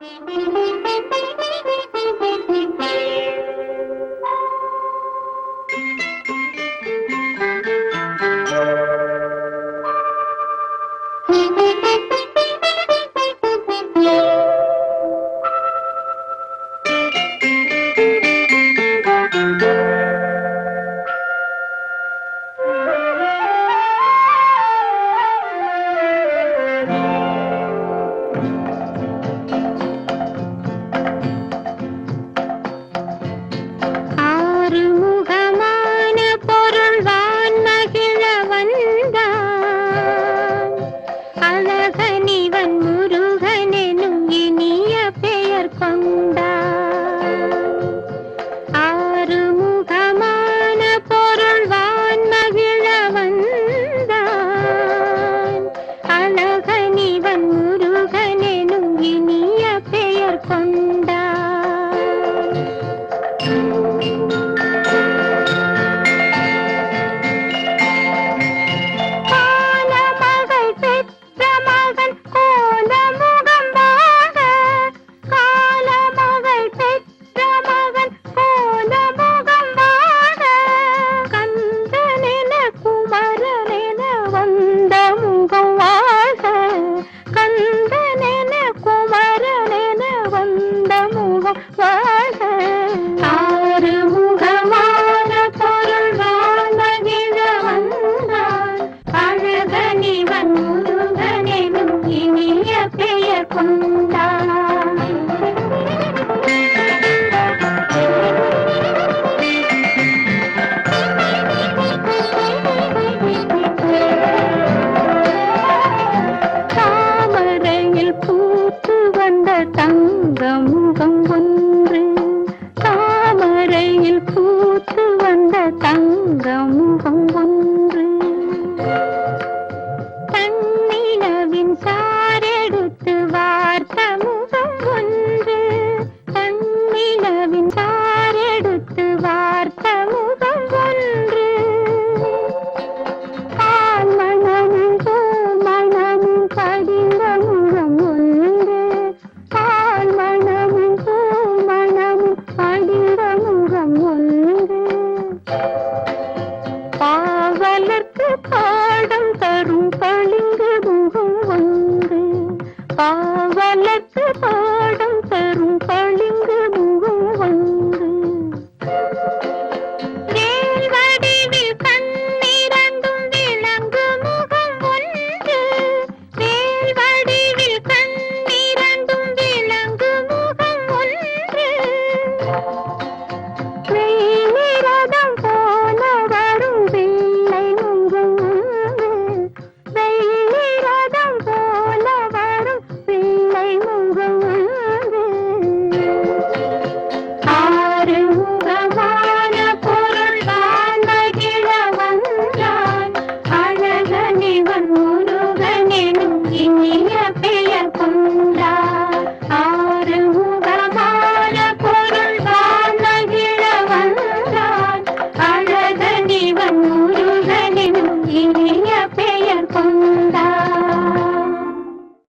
Thank you. Sahni தங்க முகம் ஒன்று தாமரையில் பூத்து வந்த தங்க முகம் ஒன்று పావలకు పా